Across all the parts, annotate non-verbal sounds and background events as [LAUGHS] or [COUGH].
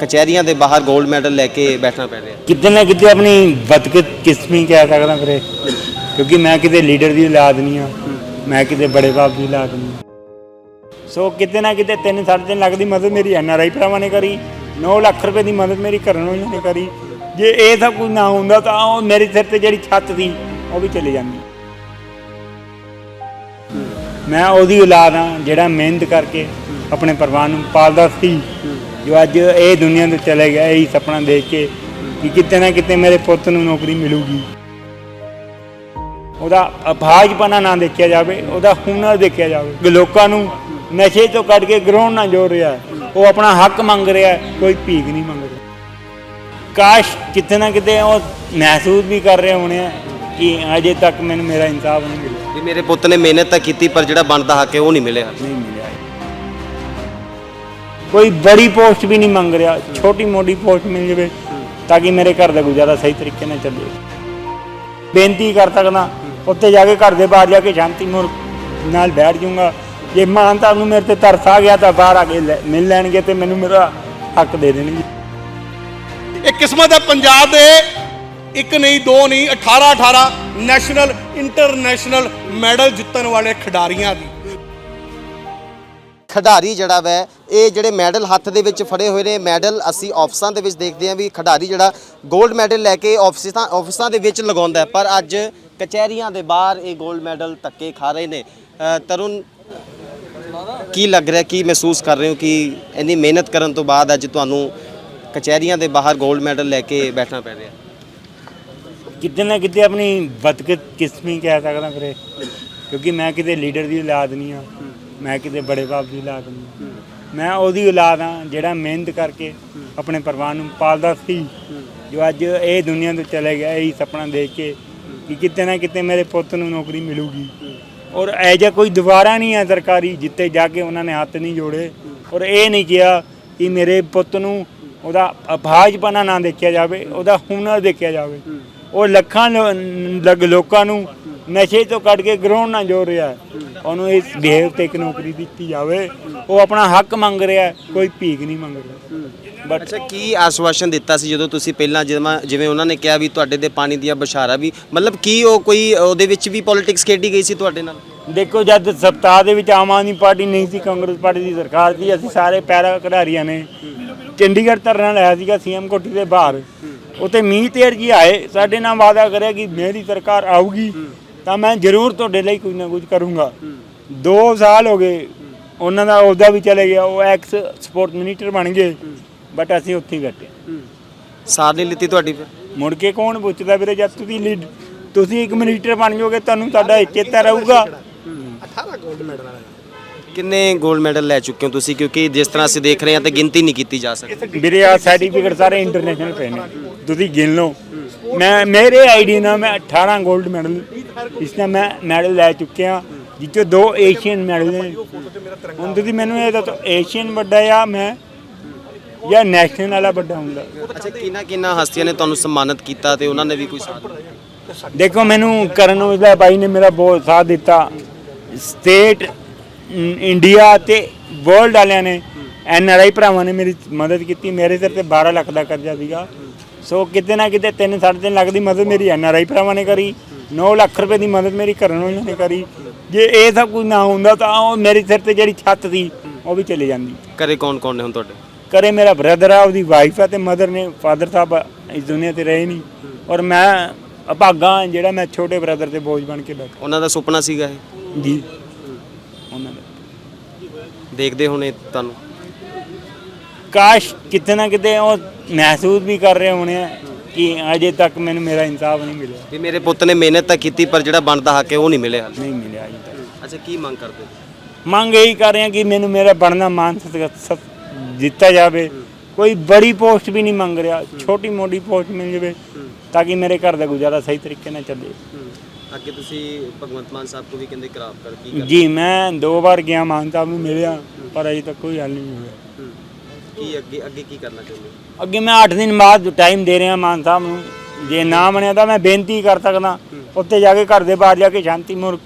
ਕਚਹਿਰੀਆਂ ਦੇ ਬਾਹਰ 골ਡ ਮੈਡਲ ਲੈ ਕੇ ਬੈਠਣਾ ਪੈ ਰਿਹਾ। ਕਿਤੇ ਨਾ ਕਿਤੇ ਆਪਣੀ ਬਦਕਿਸਮੀ ਕਹਿ ਸਕਦਾ ਵੀਰੇ। ਕਿਉਂਕਿ ਮੈਂ ਕਿਤੇ ਲੀਡਰ ਦੀ ਔਲਾਦ ਨਹੀਂ ਆ ਮੈਂ ਕਿਤੇ ਬੜੇ ਬਾਪ ਦੀ ਔਲਾਦ ਨਹੀਂ ਸੋ ਕਿਤੇ ਨਾ ਕਿਤੇ ਤਿੰਨ ਸਾਢੇ ਤਿੰਨ ਲੱਖ ਦੀ ਮਦਦ ਮੇਰੀ ਐਨ ਆਰ ਆਈ ਭਰਾਵਾਂ ਨੇ ਕਰੀ। 9 ਲੱਖ ਰੁਪਏ ਦੀ ਮਦਦ ਮੇਰੀ ਕਰਨ ਵਾਲਿਆਂ ਨੇ ਕਰੀ। ਜੇ ਇਹ ਸਭ ਕੁਝ ਨਾ ਹੁੰਦਾ ਤਾਂ ਉਹ ਮੇਰੇ ਸਿਰ ਤੇ ਜਿਹੜੀ ਛੱਤ ਸੀ, ਉਹ ਵੀ ਚਲੀ ਜਾਂਦੀ। ਮੈਂ ਉਹਦੀ ਔਲਾਦ ਆ ਜਿਹੜਾ ਮਿਹਨਤ ਕਰਕੇ ਆਪਣੇ ਪਰਿਵਾਰ ਨੂੰ ਪਾਲਦਾ ਸੀ। ਜੋ ਅੱਜ ਇਹ ਦੁਨੀਆ ਤੋਂ ਚਲੇ ਗਿਆ ਇਹੀ ਸੁਪਨਾ ਦੇਖ ਕੇ ਕਿ ਕਿਤੇ ਨਾ ਕਿਤੇ ਮੇਰੇ ਪੁੱਤ ਨੂੰ ਨੌਕਰੀ ਮਿਲੂਗੀ। ਉਹਦਾ ਅਭਾਜਪਨਾ ਨਾ ਦੇਖਿਆ ਜਾਵੇ ਉਹਦਾ ਹੁਨਰ ਦੇਖਿਆ ਜਾਵੇ। ਕਿ ਲੋਕਾਂ ਨੂੰ ਨਸ਼ੇ ਤੋਂ ਕੱਢ ਕੇ ਗਰਾਊਂਡ ਨਾ ਜੋੜ ਰਿਹਾ। ਉਹ ਆਪਣਾ ਹੱਕ ਮੰਗ ਰਿਹਾ ਕੋਈ ਭੀਖ ਨਹੀਂ ਮੰਗ ਰਿਹਾ। ਕਾਸ਼ ਕਿਤੇ ਨਾ ਕਿਤੇ ਉਹ ਮਹਿਸੂਸ ਵੀ ਕਰ ਰਹੇ ਹੋਣੇ ਆ ਕਿ ਅਜੇ ਤੱਕ ਮੈਨੂੰ ਮੇਰਾ ਇਨਸਾਫ ਨਹੀਂ ਮਿਲਿਆ। ਵੀ ਮੇਰੇ ਪੁੱਤ ਨੇ ਮਿਹਨਤ ਤਾਂ ਕੀਤੀ ਪਰ ਜਿਹੜਾ ਬਣਦਾ ਹੱਕ ਹੈ ਉਹ ਨਹੀਂ ਮਿਲਿਆ। ਨਹੀਂ ਮਿਲਿਆ। ਕੋਈ ਬੜੀ ਪੋਸਟ ਵੀ ਨਹੀਂ ਮੰਗ ਰਿਹਾ, ਛੋਟੀ ਮੋਟੀ ਪੋਸਟ ਮਿਲ ਜਾਵੇ ਤਾਂ ਕਿ ਮੇਰੇ ਘਰ ਦਾ ਗੁਜ਼ਾਰਾ ਸਹੀ ਤਰੀਕੇ ਨਾਲ ਚੱਲੇ। ਬੇਨਤੀ ਕਰ ਸਕਦਾ ਉੱਥੇ ਜਾ ਕੇ ਘਰ ਦੇ ਬਾਹਰ ਜਾ ਕੇ ਸ਼ਾਂਤੀ ਮੁਰ ਨਾਲ ਬੈਠ ਜਾਊਂਗਾ। ਜੇ ਮਾਨਤਾ ਨੂੰ ਮੇਰੇ ਤੇ ਤਰਸ ਆ ਗਿਆ ਤਾਂ ਬਾਹਰ ਆ ਕੇ ਲੈ- ਮਿਲ ਲੈਣਗੇ ਤੇ ਮੈਨੂੰ ਮੇਰਾ ਹੱਕ ਦੇ ਦੇਣਗੇ। ਇਹ ਕਿਸਮਤ ਹੈ ਪੰਜਾਬ ਦੇ, ਇੱਕ ਨਹੀਂ, ਦੋ ਨਹੀਂ 18 18 ਨੈਸ਼ਨਲ ਇੰਟਰਨੈਸ਼ਨਲ ਮੈਡਲ ਜਿੱਤਣ ਵਾਲੇ ਖਿਡਾਰੀਆਂ ਦੀ। ਖਿਡਾਰੀ ਜਿਹੜਾ ਵੈ, ਇਹ ਜਿਹੜੇ ਮੈਡਲ ਹੱਥ ਦੇ ਵਿੱਚ ਫੜੇ ਹੋਏ ਨੇ, ਮੈਡਲ ਅਸੀਂ ਆਫਿਸਾਂ ਦੇ ਵਿੱਚ ਦੇਖਦੇ ਹਾਂ ਵੀ ਖਿਡਾਰੀ ਜਿਹੜਾ 골ਡ ਮੈਡਲ ਲੈ ਕੇ ਆਫਿਸਾਂ ਆਫਿਸਾਂ ਦੇ ਵਿੱਚ ਲਗਾਉਂਦਾ ਪਰ ਅੱਜ ਕਚਹਿਰੀਆਂ ਦੇ ਬਾਹਰ ਇਹ 골ਡ ਮੈਡਲ ਤੱਕੇ ਖਾ ਰਹੇ ਨੇ। ਤਰੁਣ, ਕੀ ਲੱਗ ਰਿਹਾ, ਕੀ ਮਹਿਸੂਸ ਕਰ ਰਹੇ ਹੋ ਕਿ ਇੰਨੀ ਮਿਹਨਤ ਕਰਨ ਤੋਂ ਬਾਅਦ ਅੱਜ ਤੁਹਾਨੂੰ ਕਚਹਿਰੀਆਂ ਦੇ ਬਾਹਰ 골ਡ ਮੈਡਲ ਲੈ ਕੇ ਬੈਠਣਾ ਪੈ ਰਿਹਾ? ਕਿਤੇ ਨਾ ਕਿਤੇ ਆਪਣੀ ਬਦਕਿਸਮੀ ਕਹਿ ਸਕਦਾ ਫਿਰ ਕਿਉਂਕਿ ਮੈਂ ਕਿਤੇ ਲੀਡਰ ਦੀ ਔਲਾਦ ਨਹੀਂ ਆ ਮੈਂ ਕਿਤੇ ਬੜੇ ਬਾਪ ਦੀ ਔਲਾਦ ਨਹੀਂ। ਮੈਂ ਉਹਦੀ ਔਲਾਦ ਆ ਜਿਹੜਾ ਮਿਹਨਤ ਕਰਕੇ ਆਪਣੇ ਪਰਿਵਾਰ ਨੂੰ ਪਾਲਦਾ ਸੀ। ਜੋ ਅੱਜ ਇਹ ਦੁਨੀਆ ਤੋਂ ਚਲੇ ਗਿਆ, ਇਹੀ ਸੁਪਨਾ ਦੇਖ ਕੇ ਕਿ ਕਿਤੇ ਨਾ ਕਿਤੇ ਮੇਰੇ ਪੁੱਤ ਨੂੰ ਨੌਕਰੀ ਮਿਲੂਗੀ। ਔਰ ਇਹ ਜਿਹਾ ਕੋਈ ਦੁਬਾਰਾ ਨਹੀਂ ਹੈ ਸਰਕਾਰੀ ਜਿੱਤੇ ਜਾ ਕੇ ਉਹਨਾਂ ਨੇ ਹੱਥ ਨਹੀਂ ਜੋੜੇ। ਔਰ ਇਹ ਨਹੀਂ ਕਿਹਾ ਕਿ ਮੇਰੇ ਪੁੱਤ ਨੂੰ ਉਹਦਾ ਅਭਾਜਪਨਾ ਨਾ ਦੇਖਿਆ ਜਾਵੇ, ਉਹਦਾ ਹੁਨਰ ਦੇਖਿਆ ਜਾਵੇ। ਉਹ ਲੱਖਾਂ ਲੋ- ਲੋਕਾਂ ਨੂੰ ਨਸ਼ੇ ਤੋਂ ਕੱਢ ਕੇ ਗਰਾਊਂਡ ਨਾ ਜੋੜ ਰਿਹਾ ਹੈ। ਉਹਨੂੰ ਇਸ ਬਿਹੇਵ ਤੇ ਇੱਕ ਨੌਕਰੀ ਦਿੱਤੀ ਜਾਵੇ। ਉਹ ਆਪਣਾ ਹੱਕ ਮੰਗ ਰਿਹਾ ਕੋਈ ਭੀਖ ਨਹੀਂ ਮੰਗ ਰਿਹਾ। ਬਟ ਅੱਛਾ ਕੀ ਆਸ਼ਵਾਸਨ ਦਿੱਤਾ ਸੀ ਜਦੋਂ ਤੁਸੀਂ ਪਹਿਲਾਂ ਜਿਵੇਂ ਉਹਨਾਂ ਨੇ ਕਿਹਾ ਵੀ ਤੁਹਾਡੇ ਤੇ ਪਾਣੀ ਦੀਆਂ ਬਸ਼ਾਰਾ ਵੀ ਮਤਲਬ ਕੀ ਉਹ ਕੋਈ ਉਹਦੇ ਵਿੱਚ ਵੀ ਪੋਲਿਟਿਕਸ ਖੇਡੀ ਗਈ ਸੀ ਤੁਹਾਡੇ ਨਾਲ? ਦੇਖੋ ਜਦ ਸਪਤਾਹ ਦੇ ਵਿੱਚ ਆਮ ਆਦਮੀ ਪਾਰਟੀ ਨਹੀਂ ਸੀ ਕਾਂਗਰਸ ਪਾਰਟੀ ਦੀ ਸਰਕਾਰ ਸੀ ਅਸੀਂ ਸਾਰੇ ਪੈਰਾ ਖਿਡਾਰੀਆਂ ਨੇ ਚੰਡੀਗੜ੍ਹ ਧਰਨਾ ਲਾਇਆ ਸੀਗਾ ਸੀਐਮ ਕੋਠੀ ਦੇ ਬਾਹਰ। ਉੱਥੇ ਮੀਂਹ ਤੇਰ ਜੀ ਆਏ ਸਾਡੇ ਨਾਲ ਵਾਅਦਾ ਕਰਿਆ ਕਿ ਮੇਰੀ ਸਰਕਾਰ ਆਊਗੀ। ਤਾਂ ਮੈਂ ਜ਼ਰੂਰ ਤੁਹਾਡੇ ਲਈ ਕੁਝ ਨਾ ਕੁਝ ਕਰੂੰਗਾ। 2 ਸਾਲ ਹੋ ਗਏ ਉਹਨਾਂ ਦਾ ਅਹੁਦਾ ਵੀ ਚਲੇ ਗਿਆ ਉਹ ਐਕਸ ਸਪੋਰਟ ਮਿਨਿਸਟਰ ਬਣ ਗਏ ਬਟ ਅਸੀਂ ਉੱਥੇ ਹੀ ਬੈਠੇ। ਸਾਰ ਨਹੀਂ ਲਿੱਤੀ ਤੁਹਾਡੀ ਫਿਰ? ਮੁੜ ਕੇ ਕੌਣ ਪੁੱਛਦਾ ਵੀਰੇ ਜਦ ਤੁਸੀਂ ਲੀਡ ਤੁਸੀਂ ਇੱਕ ਮਿਨਿਸਟਰ ਬਣ ਜਾਓਗੇ ਤੁਹਾਨੂੰ ਤੁਹਾਡਾ ਚੇਤਾ ਰਹੂਗਾ। ਕਿੰਨੇ 골ਡ ਮੈਡਲ ਲੈ ਚੁੱਕੇ ਹੋ ਤੁਸੀਂ? ਕਿਉਂਕਿ ਜਿਸ ਤਰ੍ਹਾਂ ਅਸੀਂ ਦੇਖ ਰਹੇ ਹਾਂ ਤੇ ਗਿਣਤੀ ਨਹੀਂ ਕੀਤੀ ਜਾ ਸਕਦੀ। ਵੀਰੇ ਆ ਸਰਟੀਫਿਕੇਟ ਸਾਰੇ ਇੰਟਰਨੈਸ਼ਨਲ ਪਏ ਨੇ। ਤੁਸੀਂ ਗਿਣ ਲਓ। ਮੈਂ ਮੇਰੇ ਆਈਡੀ ਨਾਲ ਮੈਂ 18 골ਡ ਮੈਡਲ ਇਸ ਨਾਲ ਮੈਂ ਮੈਡਲ ਲੈ ਚੁੱਕਿਆ। ਜਿੱਚੋਂ ਦੋ ਏਸ਼ੀਅਨ ਮੈਡਲ ਨੇ। ਹੁਣ ਤੁਸੀਂ ਮੈਨੂੰ ਇਹ ਦੱਸੋ ਏਸ਼ੀਅਨ ਵੱਡਾ ਜਾਂ ਮੈਂ ਜਾਂ ਨੈਸ਼ਨਲ ਵਾਲਾ ਵੱਡਾ ਹੁੰਦਾ? ਅੱਛਾ ਕਿੰਨਾ ਕਿੰਨਾ ਹਸਤੀਆਂ ਨੇ ਤੁਹਾਨੂੰ ਸਨਮਾਨਿਤ ਕੀਤਾ ਤੇ ਉਹਨਾਂ ਨੇ ਵੀ ਕੋਈ ਸਾਥ? ਦੇਖੋ ਮੈਨੂੰ ਕਰਨ ਔਜਲਾ ਬਾਈ ਨੇ ਮੇਰਾ ਬਹੁਤ ਸਾਥ ਦਿੱਤਾ। ਸਟੇਟ ਇੰਡੀਆ ਤੇ ਵਰਲਡ ਵਾਲਿਆਂ ਨੇ। ਐਨ ਆਰ ਆਈ ਭਰਾਵਾਂ ਨੇ ਮੇਰੀ ਮਦਦ ਕੀਤੀ। ਮੇਰੇ ਸਿਰ ਤੇ 12 ਲੱਖ ਦਾ ਕਰਜ਼ਾ ਸੀਗਾ। ਸੋ ਕਿਤੇ ਨਾ ਕਿਤੇ 3 3.5 ਲੱਖ ਦੀ ਮਦਦ ਮੇਰੀ ਐਨ ਆਰ ਆਈ ਭਰਾਵਾਂ ਨੇ ਕਰੀ 9 ਲੱਖ ਰੁਪਏ ਦੀ ਮਦਦ ਮੇਰੀ ਘਰਨ ਵਾਲਿਆਂ ਨੇ ਕਰੀ। ਜੇ ਇਹ ਸਭ ਕੁਝ ਨਾ ਹੁੰਦਾ ਤਾਂ ਉਹ ਮੇਰੇ ਸਿਰ ਤੇ ਜਿਹੜੀ ਛੱਤ ਸੀ ਉਹ ਵੀ ਚਲੀ ਜਾਂਦੀ। ਘਰੇ ਕੌਣ ਕੌਣ ਨੇ ਹੁਣ ਤੁਹਾਡੇ? ਕਰੇ ਮੇਰਾ ਬ੍ਰਦਰ ਆ ਉਹਦੀ ਵਾਈਫ ਆ ਤੇ ਮਦਰ ਨੇ ਫਾਦਰ ਸਾਹਿਬ ਇਸ ਦੁਨੀਆ ਤੇ ਰਹੇ ਨਹੀਂ। ਔਰ ਮੈਂ ਅਭਾਗਾ ਜਿਹੜਾ ਮੈਂ ਛੋਟੇ ਬ੍ਰਦਰ ਤੇ ਬੋਝ ਬਣ ਕੇ ਬੈਠਾ। ਉਹਨਾਂ ਦਾ ਸੁਪਨਾ ਸੀਗਾ ਇਹ? ਜੀ। ਉਹਨਾਂ ਦਾ। ਦੇਖਦੇ ਹੋਣੇ ਤੁਹਾਨੂੰ? ਕਾਸ਼ ਕਿਤੇ ਨਾ ਕਿਤੇ ਉਹ ਮਹਿਸੂਸ ਵੀ ਕਰ ਰਹੇ ਹੋਣੇ ਆ ਕਿ ਅਜੇ ਤੱਕ ਮੈਨੂੰ ਮੇਰਾ ਇਨਸਾਫ ਨਹੀਂ ਮਿਲਿਆ। ਵੀ ਮੇਰੇ ਪੁੱਤ ਨੇ ਮਿਹਨਤ ਤਾਂ ਕੀਤੀ ਪਰ ਜਿਹੜਾ ਬਣਦਾ ਹੱਕ ਹੈ ਉਹ ਨਹੀਂ ਮਿਲਿਆ। ਨਹੀਂ ਮਿਲਿਆ ਅਜੇ ਤੱਕ। ਅੱਛਾ ਕੀ ਮੰਗ ਕਰਦੇ ਹੋ? ਮੰਗ ਇਹੀ ਕਰ ਰਹੇ ਹਾਂ ਕਿ ਮੈਨੂੰ ਮੇਰਾ ਬਣਨਾ ਮਾਨ ਸਤਿਕਾਰ ਸਤ- ਦਿੱਤਾ ਜਾਵੇ। ਕੋਈ ਬੜੀ ਪੋਸਟ ਵੀ ਨਹੀਂ ਮੰਗ ਰਿਹਾ। ਛੋਟੀ ਮੋਟੀ ਪੋਸਟ ਮਿਲ ਜਾਵੇ ਤਾਂ ਕਿ ਮੇਰੇ ਘਰ ਦਾ ਗੁਜ਼ਾਰਾ ਸਹੀ ਤਰੀਕੇ ਨਾਲ ਚੱਲੇ। ਅੱਗੇ ਤੁਸੀਂ ਭਗਵੰਤ ਮਾਨ ਸਾਹਿਬ ਕੋ ਵੀ ਕਹਿੰਦੇ ਕਰਾਪ ਕਰ ਕੀ ਕਰ ਜੀ ਮੈਂ ਦੋ ਵਾਰ ਗਿਆ ਮਾਨ ਸਾਹਿਬ ਨੂੰ ਮਿਲਿਆ ਪਰ ਅਜੇ ਤੱਕ ਕੋਈ ਹੱਲ ਨਹੀਂ ਹੋਇਆ। ਕੀ ਅੱਗੇ ਅੱਗੇ ਕੀ ਕਰਨਾ ਚਾਹੁੰਦੇ ਹੋ? ਅੱਗੇ ਮੈਂ 8 ਦਿਨ ਬਾਅਦ ਟਾਈਮ ਦੇ ਰਿਹਾ ਮਾਨ ਸਾਹਿਬ ਨੂੰ। ਜੇ ਨਾ ਬਣਿਆ ਤਾਂ ਮੈਂ ਬੇਨਤੀ ਕਰ ਸਕਦਾ। ਉੱਥੇ ਜਾ ਕੇ ਘਰ ਦੇ ਬਾਹਰ ਜਾ ਕੇ ਸ਼ਾਂਤੀ ਮੁਰ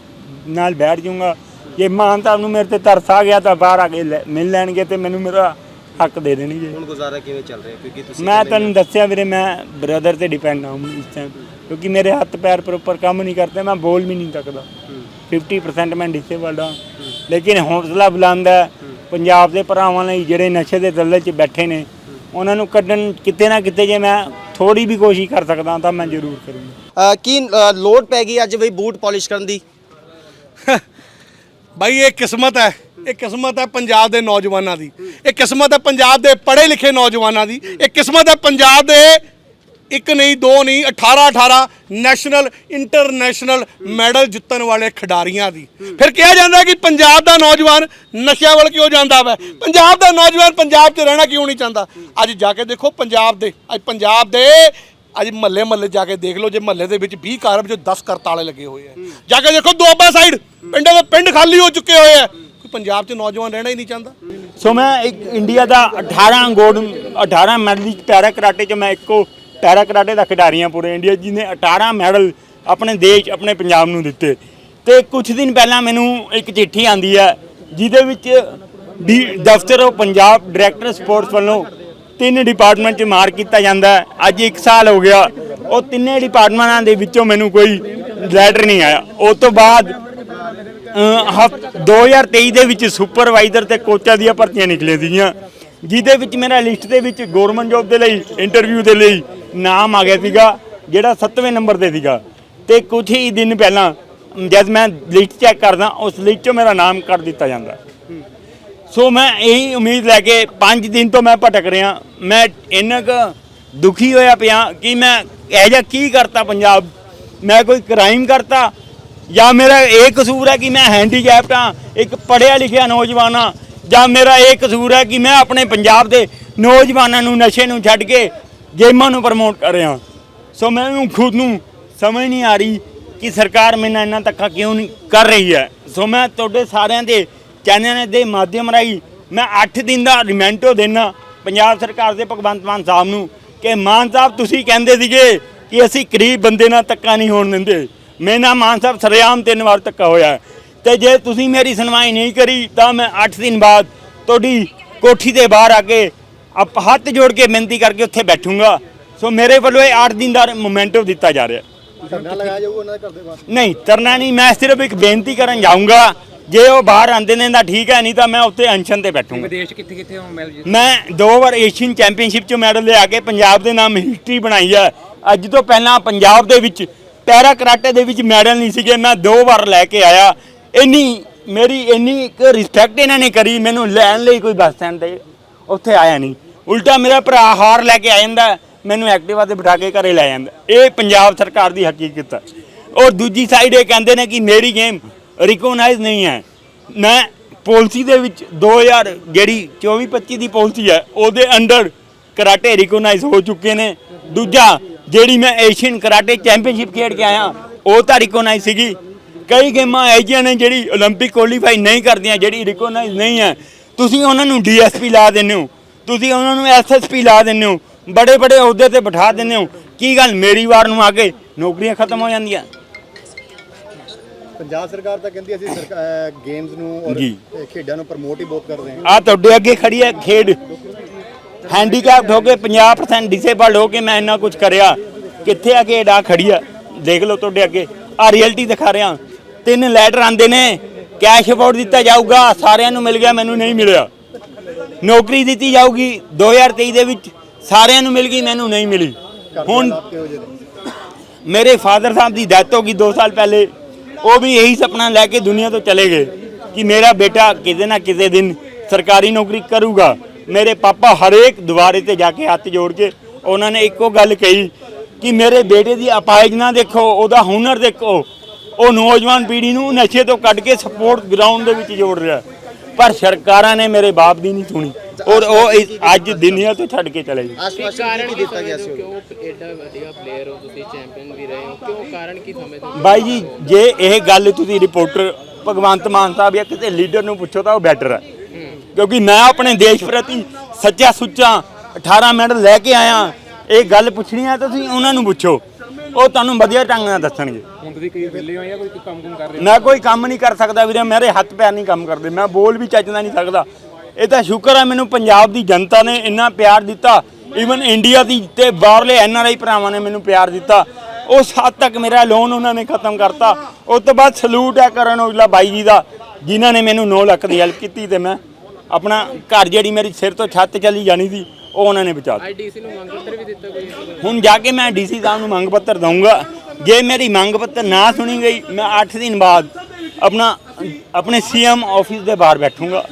ਨਾਲ ਬੈਠ ਜਾਊਂਗਾ। ਜੇ ਮਾਨ ਸਾਹਿਬ ਨੂੰ ਮੇਰੇ ਤੇ ਤਰਸ ਆ ਗਿਆ ਤਾਂ ਬਾਹਰ ਆ ਕੇ ਲੈ- ਮਿਲ ਲੈਣਗੇ ਤੇ ਮੈਨੂੰ ਮੇਰਾ ਹੱਕ ਦੇ ਦੇਣਗੇ। ਹੁਣ ਗੁਜ਼ਾਰਾ ਕਿਵੇਂ ਚੱਲ ਰਿਹਾ? ਕਿਉਂਕਿ ਤੁਸੀਂ ਮੈਂ ਤੁਹਾਨੂੰ ਦੱਸਿਆ ਵੀਰੇ ਮੈਂ ਬ੍ਰਦਰ ਤੇ ਡਿਪੈਂਡ ਹਾਂ ਇਸ ਟਾਈਮ ਕਿਉਂਕਿ ਮੇਰੇ ਹੱਥ ਪੈਰ ਪ੍ਰੋਪਰ ਕੰਮ ਨਹੀਂ ਕਰਦੇ ਮੈਂ ਬੋਲ ਵੀ ਨਹੀਂ ਸਕਦਾ। 50% ਮੈਂ ਡਿਸੇਬਲਡ ਹਾਂ। ਲੇਕਿਨ ਹੌਸਲਾ ਬੁਲੰਦ ਹੈ। ਪੰਜਾਬ ਦੇ ਭਰਾਵਾਂ ਲਈ ਜਿਹੜੇ ਨਸ਼ੇ ਦੇ ਦਲਦਲ 'ਚ ਬੈਠੇ ਨੇ ਉਹਨਾਂ ਨੂੰ ਕੱਢਣ ਕਿਤੇ ਨਾ ਕਿਤੇ ਜੇ ਮੈਂ ਥੋੜੀ ਵੀ ਕੋਸ਼ਿਸ਼ ਕਰ ਸਕਦਾ ਤਾਂ ਮੈਂ ਜ਼ਰੂਰ ਕਰੂੰਗਾ। ਕੀ ਅ, ਲੋਡ ਪੈ ਗਈ ਅੱਜ ਬਈ ਬੂਟ ਪਾਲਿਸ਼ ਕਰਨ ਦੀ? [LAUGHS] ਬਾਈ ਇਹ ਕਿਸਮਤ ਹੈ ਇਹ ਕਿਸਮਤ ਹੈ ਪੰਜਾਬ ਦੇ ਨੌਜਵਾਨਾਂ ਦੀ। ਇਹ ਕਿਸਮਤ ਹੈ ਪੰਜਾਬ ਦੇ ਪੜ੍ਹੇ ਲਿਖੇ ਨੌਜਵਾਨਾਂ ਦੀ। ਇਹ ਕਿਸਮਤ ਹੈ ਪੰਜਾਬ ਦੇ ਇੱਕ ਨਹੀਂ, ਦੋ ਨਹੀਂ 18 18 ਨੈਸ਼ਨਲ ਇੰਟਰਨੈਸ਼ਨਲ ਮੈਡਲ ਜਿੱਤਣ ਵਾਲੇ ਖਿਡਾਰੀਆਂ ਦੀ। ਫਿਰ ਕਿਹਾ ਜਾਂਦਾ ਕਿ ਪੰਜਾਬ ਦਾ ਨੌਜਵਾਨ ਨਸ਼ਿਆਂ ਵੱਲ ਕਿਉਂ ਜਾਂਦਾ ਵਾ? ਪੰਜਾਬ ਦਾ ਨੌਜਵਾਨ ਪੰਜਾਬ 'ਚ ਰਹਿਣਾ ਕਿਉਂ ਨਹੀਂ ਚਾਹੁੰਦਾ? ਅੱਜ ਜਾ ਕੇ ਦੇਖੋ ਪੰਜਾਬ ਦੇ, ਅੱਜ ਪੰਜਾਬ ਦੇ, ਅੱਜ ਮਹੱਲੇ ਮਹੱਲੇ ਜਾ ਕੇ ਦੇਖ ਲਓ, ਜੇ ਮਹੱਲੇ ਦੇ ਵਿੱਚ 20 ਘਰ ਵਿੱਚ 10 ਘਰ ਲੱਗੇ ਹੋਏ ਆ। ਜਾ ਕੇ ਦੇਖੋ ਦੁਆਬਾ ਸਾਈਡ, ਪਿੰਡਾਂ ਦੇ ਪਿੰਡ ਖਾਲੀ ਹੋ ਚੁੱਕੇ ਹੋਏ ਆ। ਪੰਜਾਬ 'ਚ ਨੌਜਵਾਨ ਰਹਿਣਾ ਹੀ ਨਹੀਂ ਚਾਹੁੰਦਾ। ਸੋ ਮੈਂ ਇੱਕ ਇੰਡੀਆ ਦਾ 18 ਗੋਲਡ 18 ਮੈਡਲ ਪੈਰਾ ਕਰਾਟੇ 'ਚ ਮੈਂ ਇੱਕੋ ਪੈਰਾ ਕਰਾਟੇ ਦਾ ਖਿਡਾਰੀ ਹਾਂ ਪੂਰੇ ਇੰਡੀਆ ਜਿਹਨੇ 18 ਮੈਡਲ ਆਪਣੇ ਦੇਸ਼, ਆਪਣੇ ਪੰਜਾਬ ਨੂੰ ਦਿੱਤੇ। ਤੇ ਕੁਝ ਦਿਨ ਪਹਿਲਾਂ ਮੈਨੂੰ ਇੱਕ ਚਿੱਠੀ ਆਂਦੀ ਹੈ, ਜਿਹਦੇ ਵਿੱਚ ਡੀ, ਦਫ਼ਤਰ ਆਫ ਪੰਜਾਬ ਡਾਇਰੈਕਟਰ ਸਪੋਰਟਸ ਵੱਲੋਂ ਤਿੰਨ ਡਿਪਾਰਟਮੈਂਟ 'ਚ ਮਾਰ ਕੀਤਾ ਜਾਂਦਾ ਅੱਜ 1 ਸਾਲ ਹੋ ਗਿਆ, ਉਹ ਤਿੰਨੇ ਡਿਪਾਰਟਮੈਂਟਾਂ ਦੇ ਵਿੱਚੋਂ ਮੈਨੂੰ ਕੋਈ ਲੈਟਰ ਨਹੀਂ ਆਇਆ। ਉਸ ਤੋਂ ਬਾਅਦ, ਅਹ, ਹਫ- 2023 ਦੇ ਵਿੱਚ ਸੁਪਰਵਾਈਜ਼ਰ ਤੇ ਕੋਚਾਂ ਦੀਆਂ ਭਰਤੀਆਂ ਨਿਕਲੀਆਂ ਸੀਗੀਆਂ। ਜਿਹਦੇ ਵਿੱਚ ਮੇਰਾ ਲਿਸਟ ਦੇ ਵਿੱਚ ਗਵਰਨਮੈਂਟ ਜੌਬ ਦੇ ਲਈ ਇੰਟਰਵਿਊ ਦੇ ਲਈ ਨਾਮ ਆ ਗਿਆ ਸੀਗਾ, ਜਿਹੜਾ 7ਵੇਂ ਨੰਬਰ ਤੇ ਸੀਗਾ। ਤੇ ਕੁਝ ਹੀ ਦਿਨ ਪਹਿਲਾਂ, ਜਦ ਮੈਂ ਲਿਸਟ ਚੈੱਕ ਕਰਦਾ, ਉਸ ਲਿਸਟ 'ਚੋਂ ਮੇਰਾ ਨਾਮ ਕੱਢ ਦਿੱਤਾ ਜਾਂਦਾ। ਸੋ ਮੈਂ ਇਹੀ ਉਮੀਦ ਲੈ ਕੇ 5 ਦਿਨ ਤੋਂ ਮੈਂ ਭਟਕ ਰਿਹਾ। ਮੈਂ ਇੰਨਾ ਕੁ ਦੁਖੀ ਹੋਇਆ ਪਿਆ ਕਿ ਮੈਂ ਇਹ ਜਿਹਾ ਕੀ ਕਰਤਾ ਪੰਜਾਬ? ਮੈਂ ਕੋਈ ਕ੍ਰਾਈਮ ਕਰਤਾ? ਜਾਂ ਮੇਰਾ ਇਹ ਕਸੂਰ ਹੈ ਕਿ ਮੈਂ ਹੈਂਡੀਕੈਪਟ ਹਾਂ, ਇੱਕ ਪੜ੍ਹਿਆ ਲਿਖਿਆ ਨੌਜਵਾਨ ਹਾਂ ਜਾਂ ਮੇਰਾ ਇਹ ਕਸੂਰ ਹੈ ਕਿ ਮੈਂ ਆਪਣੇ ਪੰਜਾਬ ਦੇ ਨੌਜਵਾਨਾਂ ਨੂੰ, ਨਸ਼ੇ ਨੂੰ ਛੱਡ ਕੇ ਗੇਮਾਂ ਨੂੰ ਪ੍ਰਮੋਟ ਕਰ ਰਿਹਾ ਸੋ ਮੈਨੂੰ ਖੁਦ ਨੂੰ ਸਮਝ ਨਹੀਂ ਆ ਰਹੀ ਕਿ ਸਰਕਾਰ ਮੇਰੇ ਨਾਲ ਇੰਨਾ ਧੱਕਾ ਕਿਉਂ ਨਹੀਂ ਕਰ ਰਹੀ ਹੈ। ਸੋ ਮੈਂ ਤੁਹਾਡੇ ਸਾਰਿਆਂ ਦੇ ਚੈਨਲ ਦੇ ਮਾਧਿਅਮ ਰਾਹੀਂ ਮੈਂ 8 ਦਿਨ ਦਾ ਰਿਮੈਂਟੋ ਦੇਣਾ ਪੰਜਾਬ ਸਰਕਾਰ ਦੇ ਭਗਵੰਤ ਮਾਨ ਸਾਹਿਬ ਨੂੰ ਕਿ ਮਾਨ ਸਾਹਿਬ ਤੁਸੀਂ ਕਹਿੰਦੇ ਸੀਗੇ ਕਿ ਅਸੀਂ ਗਰੀਬ ਬੰਦੇ ਨਾਲ ਧੱਕਾ ਨਹੀਂ ਹੋਣ ਦਿੰਦੇ। ਮੇਰੇ ਨਾਲ ਮਾਨ ਸਾਹਿਬ ਸਰੇਆਮ ਤਿੰਨ ਵਾਰ ਧੱਕਾ ਹੋਇਆ। ਤੇ ਜੇ ਤੁਸੀਂ ਮੇਰੀ ਸੁਣਵਾਈ ਨਹੀਂ ਕਰੀ ਤਾਂ ਮੈਂ 8 ਦਿਨ ਬਾਅਦ ਤੁਹਾਡੀ ਕੋਠੀ ਦੇ ਬਾਹਰ ਆ ਕੇ ਅਪ ਹੱਥ ਜੋੜ ਕੇ ਬੇਨਤੀ ਕਰਕੇ ਉੱਥੇ ਬੈਠੂੰਗਾ। ਸੋ ਮੇਰੇ ਵੱਲੋਂ ਇਹ 8 ਦਿਨ ਦਾ ਮੋਮੈਂਟੋ ਦਿੱਤਾ ਜਾ ਰਿਹਾ। ਧਰਨਾ ਲਗਾਇਆ ਜਾਊਗਾ ਉਹਨਾਂ ਦੇ ਘਰ ਦੇ ਬਾਹਰ? ਨਹੀਂ ਕਰਨਾ ਨਹੀਂ ਮੈਂ ਸਿਰਫ ਇੱਕ ਬੇਨਤੀ ਕਰਨ ਜਾਊਂਗਾ ਜੇ ਉਹ ਬਾਹਰ ਆਂਦੇ ਨੇ ਤਾਂ ਠੀਕ ਹੈ ਨਹੀਂ ਤਾਂ ਮੈਂ ਉੱਥੇ ਅਨਸ਼ਨ ਤੇ ਬੈਠੂੰਗਾ। ਵਿਦੇਸ਼ ਕਿੱਥੇ ਕਿੱਥੇ ਹੋ ਮਿਲ ਜੀ? ਮੈਂ ਦੋ ਵਾਰ ਏਸ਼ੀਅਨ ਚੈਂਪੀਅਨਸ਼ਿਪ 'ਚ ਮੈਡਲ ਲਿਆ ਕੇ ਪੰਜਾਬ ਦੇ ਨਾਮ ਹਿਸਟਰੀ ਬਣਾਈ ਹੈ। ਅੱਜ ਤੋਂ ਪਹਿਲਾਂ ਪੰਜਾਬ ਦੇ ਵਿੱਚ ਪੈਰਾ ਕਰਾਟੇ ਦੇ ਵਿੱਚ ਮੈਡਲ ਨਹੀਂ ਸੀਗੇ ਮੈਂ ਦੋ ਵਾਰ ਲੈ ਕੇ ਆਇਆ। ਇੰਨੀ ਮੇਰੀ ਇੰਨੀ ਇੱਕ ਰਿਸਪੈਕਟ ਇਹਨਾਂ ਨੇ ਕਰੀ, ਮੈਨੂੰ ਲੈਣ ਲਈ ਕੋਈ ਬੱਸ ਸਟੈਂਡ ਤੇ ਉੱਥੇ ਆਇਆ ਨਹੀਂ। ਉਲਟਾ ਮੇਰਾ ਭਰਾ ਹਾਰ ਲੈ ਕੇ ਆ ਜਾਂਦਾ, ਮੈਨੂੰ ਐਕਟਿਵਾ ਤੇ ਬਿਠਾ ਕੇ ਘਰੇ ਲੈ ਜਾਂਦਾ। ਇਹ ਪੰਜਾਬ ਸਰਕਾਰ ਦੀ ਹਕੀਕਤ ਹੈ ਔਰ ਦੂਜੀ ਸਾਈਡ ਇਹ ਕਹਿੰਦੇ ਨੇ ਕਿ ਮੇਰੀ ਗੇਮ ਰਿਕੋਗਨਾਈਜ਼ ਨਹੀਂ ਹੈ। ਮੈਂ ਪਾਲਿਸੀ ਦੇ ਵਿੱਚ 2000 ਜਿਹੜੀ 24 25 ਦੀ ਪਾਲਿਸੀ ਹੈ, ਉਹਦੇ ਅੰਡਰ ਕਰਾਟੇ ਰਿਕੋਗਨਾਈਜ਼ ਹੋ ਚੁੱਕੇ ਨੇ। ਦੂਜਾ, ਜਿਹੜੀ ਮੈਂ ਏਸ਼ੀਅਨ ਕਰਾਟੇ ਚੈਂਪੀਅਨਸ਼ਿਪ ਖੇਡ ਕੇ ਆਇਆ, ਉਹ ਤਾਂ ਰਿਕੋਗਨਾਈਜ਼ ਸੀਗੀ। ਕਈ ਗੇਮਾਂ ਐਜੀਆਂ ਨੇ ਜਿਹੜੀ 올림픽 ਕੁਆਲੀਫਾਈ ਨਹੀਂ ਕਰਦੀਆਂ ਜਿਹੜੀ ਰਿਕੋਗਨਾਈਜ਼ ਨਹੀਂ ਹੈ ਤੁਸੀਂ ਉਹਨਾਂ ਨੂੰ ਡੀਐਸਪੀ ਲਾ ਦਿੰਦੇ ਹੋ ਤੁਸੀਂ ਉਹਨਾਂ ਨੂੰ ਐਸਐਸਪੀ ਲਾ ਦਿੰਦੇ ਹੋ ਬੜੇ ਬੜੇ ਅਹੁਦੇ ਤੇ ਬਿਠਾ ਦਿੰਦੇ ਹੋ ਕੀ ਗੱਲ ਮੇਰੀ ਵਾਰ ਨੂੰ ਆ ਕੇ ਨੌਕਰੀਆਂ ਖਤਮ ਹੋ ਜਾਂਦੀਆਂ ਪੰਜਾਬ ਸਰਕਾਰ ਤਾਂ ਕਹਿੰਦੀ ਅਸੀਂ ਗੇਮਸ ਨੂੰ ਔਰ ਜੀ। ਇਹ ਖੇਡਾਂ ਨੂੰ ਪ੍ਰਮੋਟ ਹੀ ਬਹੁਤ ਕਰਦੇ ਹਾਂ ਆ ਤੁਹਾਡੇ ਅੱਗੇ ਖੜੀ ਹੈ ਖੇਡ ਹੈਂਡੀਕੈਪਡ ਹੋ ਕੇ 50% ਡਿਸੇਬਲਡ ਹੋ ਕੇ ਮੈਂ ਇੰਨਾ ਕੁਝ ਕਰਿਆ ਕਿੱਥੇ ਆ ਖੇਡ ਆ ਖੜੀ ਆ ਦੇਖ ਲਓ ਤੁਹਾਡੇ ਅੱਗੇ ਆ ਰਿਐਲਿਟੀ ਦਿਖਾ ਰਿਹਾ ਤਿੰਨ ਲੈਟਰ ਆਂਦੇ ਨੇ ਕੈਸ਼ ਅਵਾਰਡ ਦਿੱਤਾ ਜਾਊਗਾ, ਸਾਰਿਆਂ ਨੂੰ ਮਿਲ ਗਿਆ, ਮੈਨੂੰ ਨਹੀਂ ਮਿਲਿਆ। ਨੌਕਰੀ ਦਿੱਤੀ ਜਾਊਗੀ 2023 ਦੇ ਵਿੱਚ ਸਾਰਿਆਂ ਨੂੰ ਮਿਲ ਗਈ, ਮੈਨੂੰ ਨਹੀਂ ਮਿਲੀ। ਹੁਣ ਮੇਰੇ ਫਾਦਰ ਸਾਹਿਬ ਦੀ ਡੈਥ ਹੋ ਗਈ 2 ਸਾਲ ਪਹਿਲੇ, ਉਹ ਵੀ ਇਹੀ ਸੁਪਨਾ ਲੈ ਕੇ ਦੁਨੀਆ ਤੋਂ ਚਲੇ ਗਏ ਕਿ ਮੇਰਾ ਬੇਟਾ ਕਿਤੇ ਨਾ ਕਿਤੇ ਦਿਨ ਸਰਕਾਰੀ ਨੌਕਰੀ ਕਰੂਗਾ। ਮੇਰੇ ਪਾਪਾ ਹਰੇਕ ਦੁਆਰੇ ਤੇ ਜਾ ਕੇ ਹੱਥ ਜੋੜ ਕੇ ਉਹਨਾਂ ਨੇ ਇੱਕੋ ਗੱਲ ਕਹੀ ਕਿ ਮੇਰੇ ਬੇਟੇ ਦੀ ਅਪਾਇਜ ਨਾ ਦੇਖੋ, ਉਹਦਾ ਹੁਨਰ ਦੇਖੋ ਉਹ ਨੌਜਵਾਨ ਪੀੜ੍ਹੀ ਨੂੰ ਨਸ਼ੇ ਤੋਂ ਕੱਢ ਕੇ ਸਪੋਰਟ ਗਰਾਊਂਡ ਦੇ ਵਿੱਚ ਜੋੜ ਰਿਹਾ। ਪਰ ਸਰਕਾਰਾਂ ਨੇ ਮੇਰੇ ਬਾਪ ਦੀ ਨਹੀਂ ਸੁਣੀ। ਔਰ ਉਹ ਇਸ- ਅੱਜ ਦੁਨੀਆ ਤੋਂ ਛੱਡ ਕੇ ਚਲੇ ਗਏ। ਆਸ਼ਵਾਸਨ ਕੀ ਦਿੱਤਾ ਗਿਆ ਸੀ? ਕਿਉਂ ਐਡਾ ਵਧੀਆ ਪਲੇਅਰ ਹੋ ਤੁਸੀਂ ਚੈਂਪੀਅਨ ਵੀ ਰਹੇ ਹੋ? ਕਿਉਂ ਕਾਰਨ ਕੀ ਸਮਝਦੇ ਹੋ? ਬਾਈ ਜੀ ਜੇ ਇਹ ਗੱਲ ਤੁਸੀਂ ਰਿਪੋਰਟਰ ਭਗਵੰਤ ਮਾਨ ਸਾਹਿਬ ਜਾਂ ਕਿਸੇ ਲੀਡਰ ਨੂੰ ਪੁੱਛੋ ਤਾਂ ਉਹ ਬੈਟਰ ਹੈ। ਕਿਉਂਕਿ ਮੈਂ ਆਪਣੇ ਦੇਸ਼ ਪ੍ਰਤੀ ਸੱਚਾ ਸੁੱਚਾ 18 ਮੈਡਲ ਲੈ ਕੇ ਆਇਆ। ਇਹ ਗੱਲ ਪੁੱਛਣੀ ਹੈ ਤਾਂ ਤੁਸੀਂ ਉਹਨਾਂ ਨੂੰ ਪੁੱਛੋ। ਉਹ ਤੁਹਾਨੂੰ ਵਧੀਆ ਢੰਗ ਨਾਲ ਦੱਸਣਗੇ। ਹੁਣ ਤੁਸੀਂ ਕੀ ਵਿਲੇ ਹੋ ਜਾਂ ਕੋਈ ਕੰਮ ਕੁਮ ਕਰ ਰਹੇ ਮੈਂ ਕੋਈ ਕੰਮ ਨਹੀਂ ਕਰ ਸਕਦਾ ਵੀਰੇ ਮੇਰੇ ਹੱਥ ਪੈਰ ਨਹੀਂ ਕੰਮ ਕਰਦੇ ਮੈਂ ਬੋਲ ਵੀ ਚੱਜਦਾ ਨਹੀਂ ਸਕਦਾ। ਇਹ ਤਾਂ ਸ਼ੁਕਰ ਹੈ ਮੈਨੂੰ ਪੰਜਾਬ ਦੀ ਜਨਤਾ ਨੇ ਇੰਨਾ ਪਿਆਰ ਦਿੱਤਾ ਈਵਨ ਇੰਡੀਆ ਦੀ ਤੇ ਬਾਹਰਲੇ ਐਨਆਰਆਈ ਭਰਾਵਾਂ ਨੇ ਮੈਨੂੰ ਪਿਆਰ ਦਿੱਤਾ। ਉਸ ਹੱਦ ਤੱਕ ਮੇਰਾ ਲੋਨ ਉਹਨਾਂ ਨੇ ਖਤਮ ਕਰਤਾ। ਉਸ ਤੋਂ ਬਾਅਦ ਸਲੂਟ ਹੈ ਕਰਨ ਔਜਲਾ ਬਾਈ ਜੀ ਦਾ ਜਿਨ੍ਹਾਂ ਨੇ ਮੈਨੂੰ 9 ਲੱਖ ਦੀ ਹੈਲਪ ਕੀਤੀ ਤੇ ਮੈਂ ਆਪਣਾ ਘਰ ਜਿਹੜੀ ਮੇਰੀ ਸਿਰ ਤੋਂ ਛੱਤ ਚਲੀ ਜਾਣੀ ਸੀ ਉਹ ਉਹਨਾਂ ਨੇ ਬਚਾ ਦਿੱਤਾ। ਅੱਜ ਨੂੰ ਮੰਗ ਪੱਤਰ ਵੀ ਦਿੱਤਾ ਕੋਈ? ਹੁਣ ਜਾ ਕੇ ਮੈਂ ਡੀਸੀ ਸਾਹਿਬ ਨੂੰ ਮੰਗ ਪੱਤਰ ਦਊਂਗਾ। ਜੇ ਮੇਰੀ ਮੰਗ ਪੱਤਰ ਨਾ ਸੁਣੀ ਗਈ ਮੈਂ 8 ਦਿਨ ਬਾਅਦ ਆਪਣਾ ਆਪਣੇ ਸੀਐਮ ਆਫਿਸ ਦੇ ਬਾਹਰ ਬੈਠੂੰਗਾ।